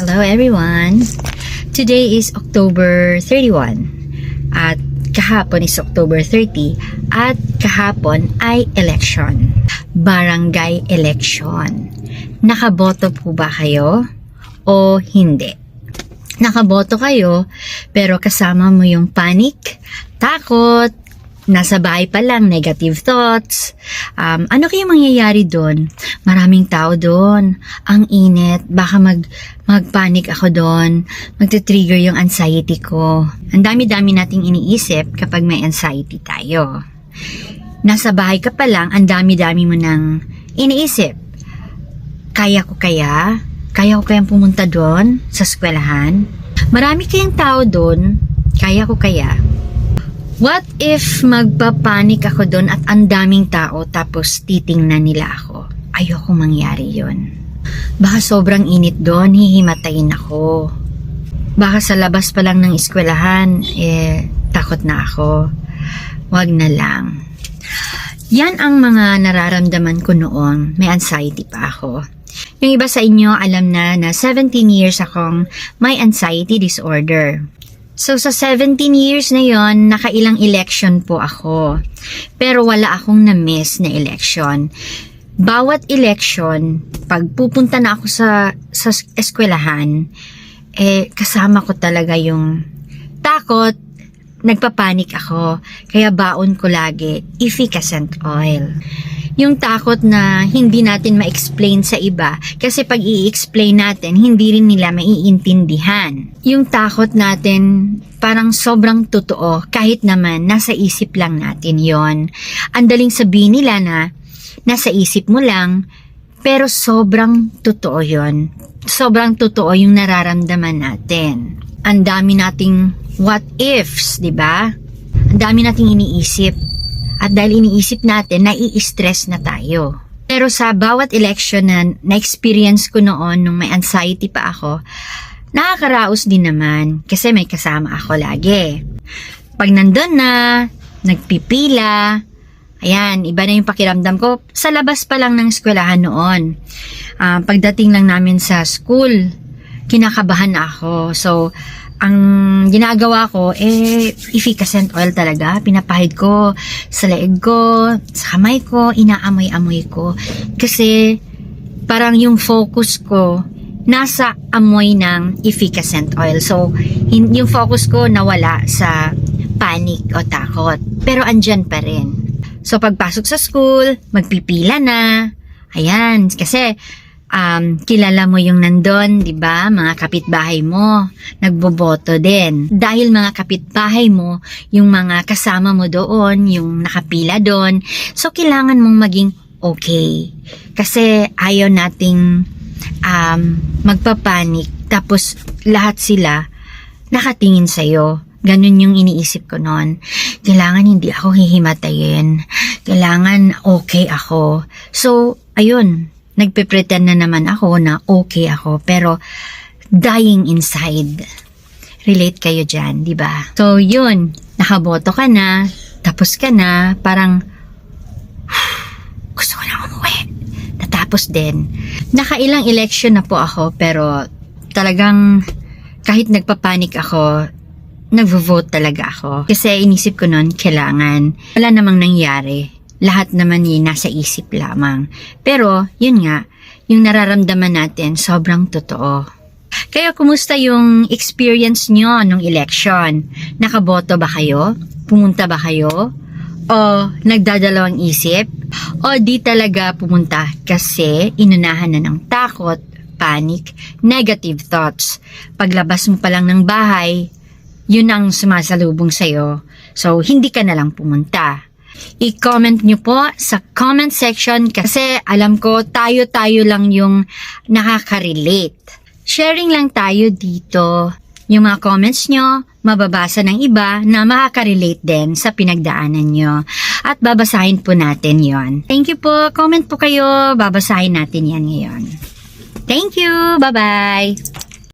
Hello everyone! Today is October 31 at kahapon is October 30 at kahapon ay election. Barangay election. Nakaboto po ba kayo o hindi? Nakaboto kayo pero kasama mo yung panic, takot, nasa bahay pa lang, negative thoughts. Um, ano kaya mangyayari doon? Maraming tao doon. Ang init. Baka mag, mag-panic ako doon. Magte-trigger yung anxiety ko. Ang dami-dami nating iniisip kapag may anxiety tayo. Nasa bahay ka pa lang, ang dami-dami mo nang iniisip. Kaya ko kaya? Kaya ko kayang pumunta doon sa eskwelahan? Marami kayang tao doon. Kaya ko kaya? What if magpapanik ako doon at ang daming tao tapos titingnan nila ako? Ayoko mangyari yon. Baka sobrang init doon, hihimatayin ako. Baka sa labas pa lang ng eskwelahan, eh, takot na ako. Wag na lang. Yan ang mga nararamdaman ko noon. May anxiety pa ako. Yung iba sa inyo alam na na 17 years akong may anxiety disorder. So sa 17 years na yon, nakailang election po ako. Pero wala akong na-miss na election. Bawat election, pag pupunta na ako sa, sa eskwelahan, eh kasama ko talaga yung takot, nagpapanik ako. Kaya baon ko lagi, efficacent oil yung takot na hindi natin ma-explain sa iba kasi pag i-explain natin, hindi rin nila maiintindihan. Yung takot natin parang sobrang totoo kahit naman nasa isip lang natin yon. Ang daling sabihin nila na nasa isip mo lang pero sobrang totoo yon. Sobrang totoo yung nararamdaman natin. Ang dami nating what ifs, di ba? Ang dami nating iniisip at dahil iniisip natin, nai-stress na tayo. Pero sa bawat election na na-experience ko noon nung may anxiety pa ako, nakakaraos din naman kasi may kasama ako lagi. Pag nandun na, nagpipila, ayan, iba na yung pakiramdam ko. Sa labas pa lang ng eskwelahan noon. Ah, pagdating lang namin sa school, kinakabahan ako. So, ang ginagawa ko, eh, efficacent oil talaga. Pinapahid ko sa leeg ko, sa kamay ko, inaamoy-amoy ko. Kasi, parang yung focus ko, nasa amoy ng efficacent oil. So, yung focus ko nawala sa panic o takot. Pero andyan pa rin. So, pagpasok sa school, magpipila na. Ayan, kasi um, kilala mo yung nandun, di ba? Mga kapitbahay mo, nagboboto din. Dahil mga kapitbahay mo, yung mga kasama mo doon, yung nakapila doon, so kailangan mong maging okay. Kasi ayaw nating um, magpapanik, tapos lahat sila nakatingin sa'yo. Ganun yung iniisip ko noon. Kailangan hindi ako hihimatayin. Kailangan okay ako. So, ayun, nagpe-pretend na naman ako na okay ako pero dying inside. Relate kayo dyan, di ba? So, yun. Nakaboto ka na, tapos ka na, parang gusto ko na umuwi. Natapos din. Nakailang election na po ako pero talagang kahit nagpapanik ako, nagvo-vote talaga ako. Kasi inisip ko noon, kailangan. Wala namang nangyari lahat naman yun nasa isip lamang. Pero, yun nga, yung nararamdaman natin, sobrang totoo. Kaya kumusta yung experience nyo nung election? Nakaboto ba kayo? Pumunta ba kayo? O nagdadalawang isip? O di talaga pumunta kasi inunahan na ng takot, panic, negative thoughts. Paglabas mo pa lang ng bahay, yun ang sumasalubong sa'yo. So, hindi ka na lang pumunta. I-comment nyo po sa comment section kasi alam ko tayo-tayo lang yung nakaka-relate. Sharing lang tayo dito. Yung mga comments nyo, mababasa ng iba na makaka-relate din sa pinagdaanan nyo. At babasahin po natin yon. Thank you po. Comment po kayo. Babasahin natin yan ngayon. Thank you. Bye-bye.